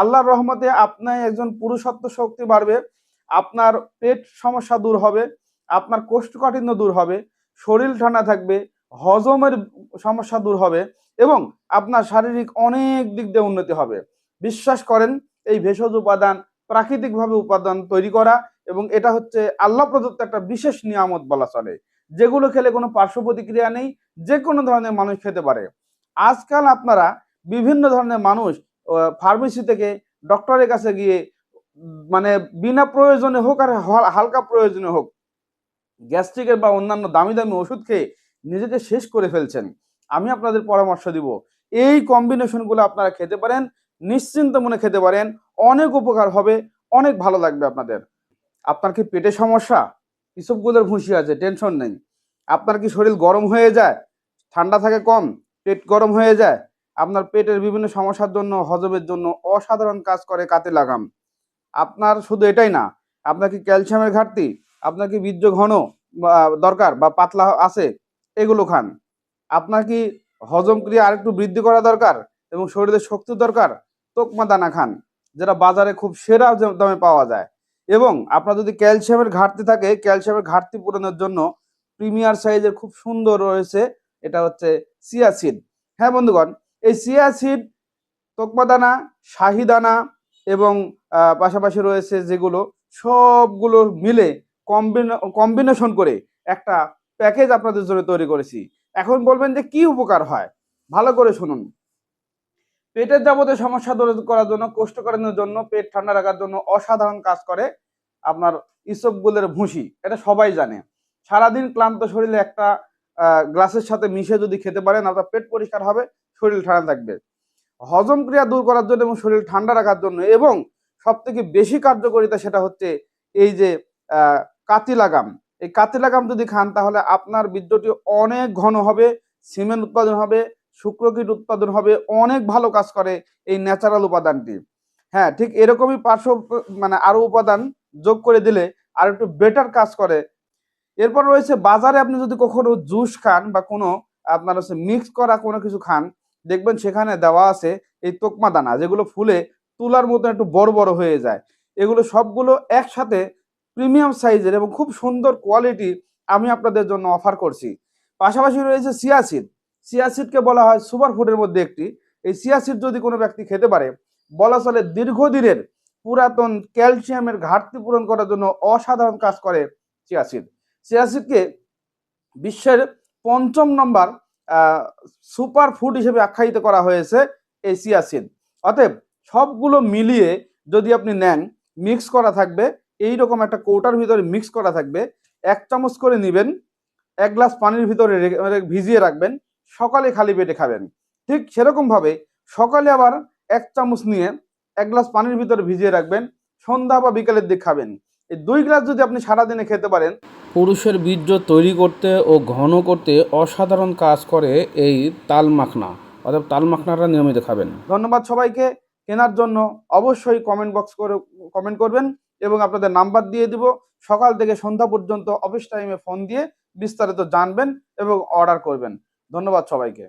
আল্লাহর রহমতে আপনার একজন পুরুষত্ব শক্তি বাড়বে, আপনার পেট সমস্যা দূর হবে, আপনার কোষ্ঠকাঠিন্য দূর হবে, শরীর ঠান্ডা থাকবে, হজমের সমস্যা দূর হবে এবং আপনার শারীরিক অনেক দিক দিয়ে উন্নতি হবে। বিশ্বাস করেন, এই ভেষজ উপাদান প্রাকৃতিকভাবে উপাদান তৈরি করা এবং এটা হচ্ছে আল্লাহ প্রদত্ত একটা বিশেষ নিয়ামত বলা চলে। যেগুলো খেলে কোনো পার্শ্ব প্রতিক্রিয়া নেই যে কোনো ধরনের মানুষ খেতে পারে। আজকাল আপনারা বিভিন্ন ধরনের মানুষ ফার্মেসি থেকে ডক্টরের কাছে গিয়ে মানে বিনা প্রয়োজনে হোক আর হালকা প্রয়োজনে হোক গ্যাস্ট্রিকের বা অন্যান্য দামি দামি ওষুধ খেয়ে নিজেকে শেষ করে ফেলছেন। আমি আপনাদের পরামর্শ দিব। এই কম্বিনেশনগুলো আপনারা খেতে পারেন, নিশ্চিন্ত মনে খেতে পারেন, অনেক উপকার হবে, অনেক ভালো লাগবে আপনাদের। আপনার কি পেটে সমস্যা? ইসবগুলোর ভুঁসি আছে টেনশন নেই। আপনার কি শরীর গরম হয়ে যায়? ঠান্ডা থাকে কম, পেট গরম হয়ে যায়? আপনার পেটের বিভিন্ন সমস্যার জন্য, হজমের জন্য অসাধারণ কাজ করে কাতে লাগাম। আপনার শুধু এটাই না, আপনার কি ক্যালসিয়ামের ঘাটতি, আপনার কি বীর্য ঘন দরকার বা পাতলা আছে, এগুলো খান। আপনার কি হজম ক্রিয়া আরেকটু বৃদ্ধি করা দরকার এবং শরীরে শক্তি দরকার, তোকমা দানা খান, যেটা বাজারে খুব সেরা দামে পাওয়া যায়। এবং আপনার যদি ক্যালসিয়ামের ঘাটতি থাকে, ক্যালসিয়ামের ঘাটতি পূরণের জন্য প্রিমিয়ার সাইজের খুব সুন্দর রয়েছে, এটা হচ্ছে সিয়াসিড। হ্যাঁ বন্ধুগণ এই সিয়াসিড তোকমা দানা শাহি দানা এবং পাশাপাশি রয়েছে যেগুলো সবগুলো মিলে কম্বিনেশন করে একটা প্যাকেজ আপনাদের জন্য তৈরি করেছি। এখন বলবেন যে কি উপকার হয়? ভালো করে শুনুন। পেটের যাবতীয় সমস্যা দূর করার জন্য, কোষ্ঠকাঠিন্যের জন্য, পেট ঠান্ডা রাখার জন্য অসাধারণ কাজ করে আপনার ইসবগুলের ভুসি। এটা সবাই জানে। সারাদিন ক্লান্ত শরীরে একটা গ্লাসের সাথে মিশে যদি খেতে পারেন, আপনার পেট পরিষ্কার হবে। শরীর ঠান্ডা থাকবে। হজম ক্রিয়া দূর করার জন্য এবং শরীর ঠান্ডা রাখার জন্য এবং সব থেকে বেশি কার্যকারিতা সেটা হচ্ছে এই যে কাতি লাগাম। এই কাতি লাগাম যদি খান তাহলে আপনার বীর্যটি অনেক ঘন হবে, সিমেন্ট উৎপাদন হবে, শুক্রকীট উৎপাদন হবে, অনেক ভালো কাজ করে এই ন্যাচারাল উপাদানটি। হ্যাঁ ঠিক এরকমই পার্শ্ব মানে আরও উপাদান যোগ করে দিলে আর একটু বেটার কাজ করে। এরপর রয়েছে বাজারে আপনি যদি কখনো জুস খান বা কোনো আপনার হচ্ছে মিক্স করা কোনো কিছু খান দেখবেন সেখানে দেওয়া আছে এই তোকমা দানা, যেগুলো ফুলে তুলার মতো একটু বড় বড় হয়ে যায়। এগুলো সবগুলো একসাথে প্রিমিয়াম সাইজের এবং খুব সুন্দর কোয়ালিটি আমি আপনাদের জন্য অফার করছি। পাশাপাশি রয়েছে সিয়াসিড সিয়াসিডকে বলা হয় সুপার ফুডের মধ্যে একটি। এই সিয়াসিড যদি কোনো ব্যক্তি খেতে পারে, বলা চলে দীর্ঘদিনের পুরাতন ক্যালসিয়ামের ঘাটতি পূরণ করার জন্য অসাধারণ কাজ করে সিয়াসিড সিয়াসিডকে বিশ্বের পঞ্চম নম্বর সুপার ফুড হিসেবে আখ্যায়িত করা হয়েছে এই সিয়াসিড অতএব সবগুলো মিলিয়ে যদি আপনি নেন মিক্স করা থাকবে এই রকম একটা কৌটার ভিতরে মিক্স করা থাকবে, এক চামচ করে নেবেন, এক গ্লাস পানির ভিতরে মানে ভিজিয়ে রাখবেন, সকালে খালি পেটে খাবেন। ঠিক সেরকম ভাবে সকালে আবার এক চামচ নিয়ে এক গ্লাস পানির ভিতরে ভিজিয়ে রাখবেন, সন্ধ্যা বা বিকালের দিক খাবেন। এই দুই গ্লাস যদি আপনি সারাদিনে খেতে পারেন পুরুষের বীর্য তৈরি করতে ও ঘন করতে অসাধারণ কাজ করে এই তাল মাখনা অর্থাৎ তাল মাখনাটা নিয়মিত খাবেন। ধন্যবাদ সবাইকে। কেনার জন্য অবশ্যই কমেন্ট বক্স করে কমেন্ট করবেন এবং আপনাদের নাম্বার দিয়ে দিব। সকাল থেকে সন্ধ্যা পর্যন্ত অফিস টাইমে ফোন দিয়ে বিস্তারিত জানবেন এবং অর্ডার করবেন। ধন্যবাদ সবাইকে।